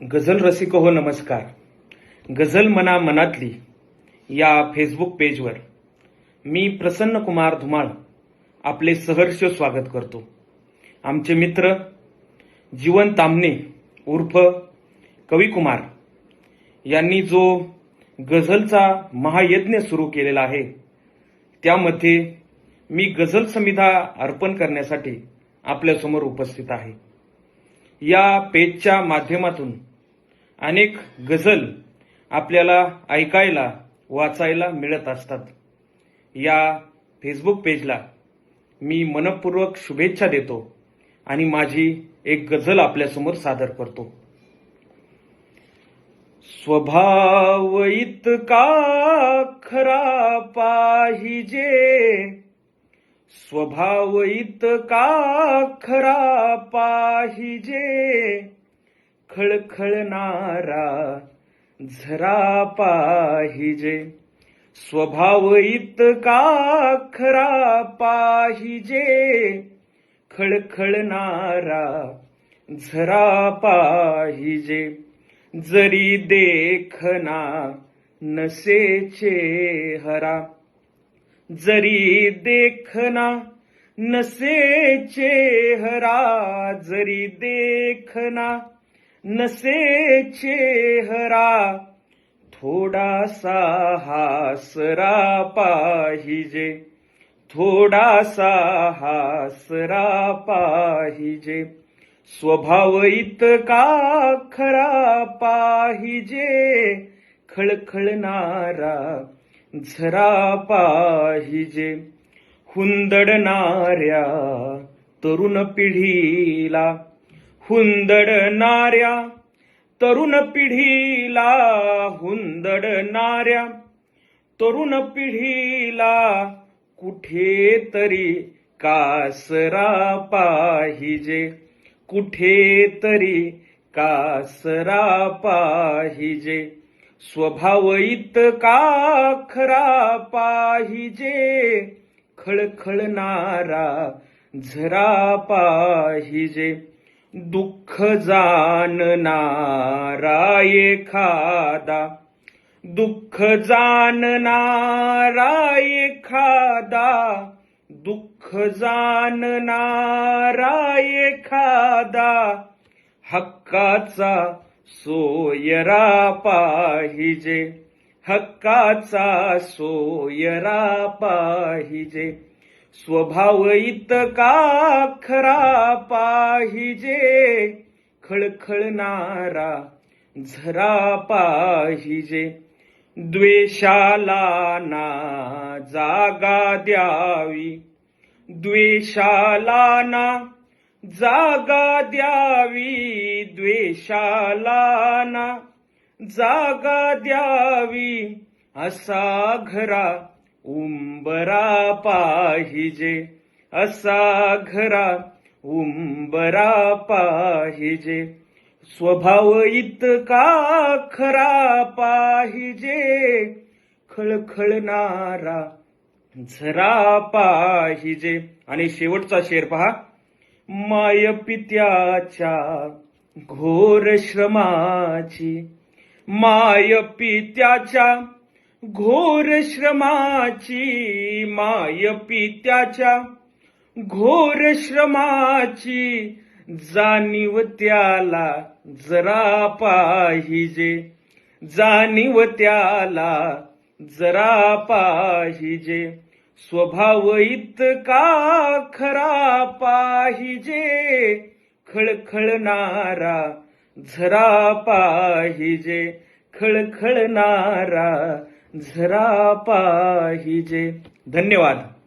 गझल रसिक हो नमस्कार. गझल मना मनातली या फेसबुक पेजवर मी प्रसन्न कुमार धुमाळ आपले सहर्ष स्वागत करतो. आमचे मित्र जीवन तामणे उर्फ कविकुमार यांनी जो गझलचा महायज्ञ सुरू केलेला आहे त्यामध्ये मी गझल संहिता अर्पण करण्यासाठी आपल्यासमोर उपस्थित आहे. या पेजच्या माध्यमातून अनेक गझल आपल्याला ऐकायला वाचायला मिळत असतात. या फेसबुक पेजला मी मनपूर्वक शुभेच्छा देतो आणि माझी एक गझल आपल्यासमोर सादर करतो. स्वभाव इतका खरा पाहिजे. स्वभाव इतका खरा पाहिजे. खळखळणारा झरा पाहिजे. स्वभाव इतका खरा पाहिजे. खळखळणारा झरा पाहिजे. जरी देखना नसेचे हरा जरी देखना नसे चेहरा जरी देखना नसे चेहरा थोडासा हासरा पाहिजे. थोडासा हासरा पाहिजे. स्वभाव इतका खरा पाहिजे. खळखळणारा झरा पाहिजे. हुंदडणाऱ्या तरुण पिढीला हुंदडणाऱ्या तरुण पिढीला हुंदडणाऱ्या तरुण पिढीला कुठेतरी कासरा पाहिजे कुठेतरी कासरा पाहिजे स्वभाव इतका खरा पाहिजे खळखळणारा झरा पाहिजे. दुःख जाणणारा एखादा दुःख जाणणारा एखादा दुःख जाणणारा एखादा हक्काचा सोयरा पाहिजे हक्काचा सोयरा पाहिजे. स्वभाव इतका खरा पाहिजे? खळखळणारा झरा पाहिजे. द्वेषाला ना जागा द्यावी. द्वेषाला ना जागा द्यावी. द्वेषाला ना जागा द्यावी. असा घरा उंबरा पाहिजे असा घरा उंबरा पाहिजे. स्वभाव इतका खरा पाहिजे खळखळणारा झरा पाहिजे. आणि शेवटचा शेर पहा. माय पित्याच्या घोर श्रमाची माय पित्याच्या घोर श्रमाची माय पित्याच्या घोर श्रमाची जाणीव त्याला जरा पाहिजे जाणीव त्याला जरा पाहिजे स्वभाव इतका खरा पाहिजे खळखळणारा झरा पाहिजे खळखळणारा झरा पाहिजे. धन्यवाद.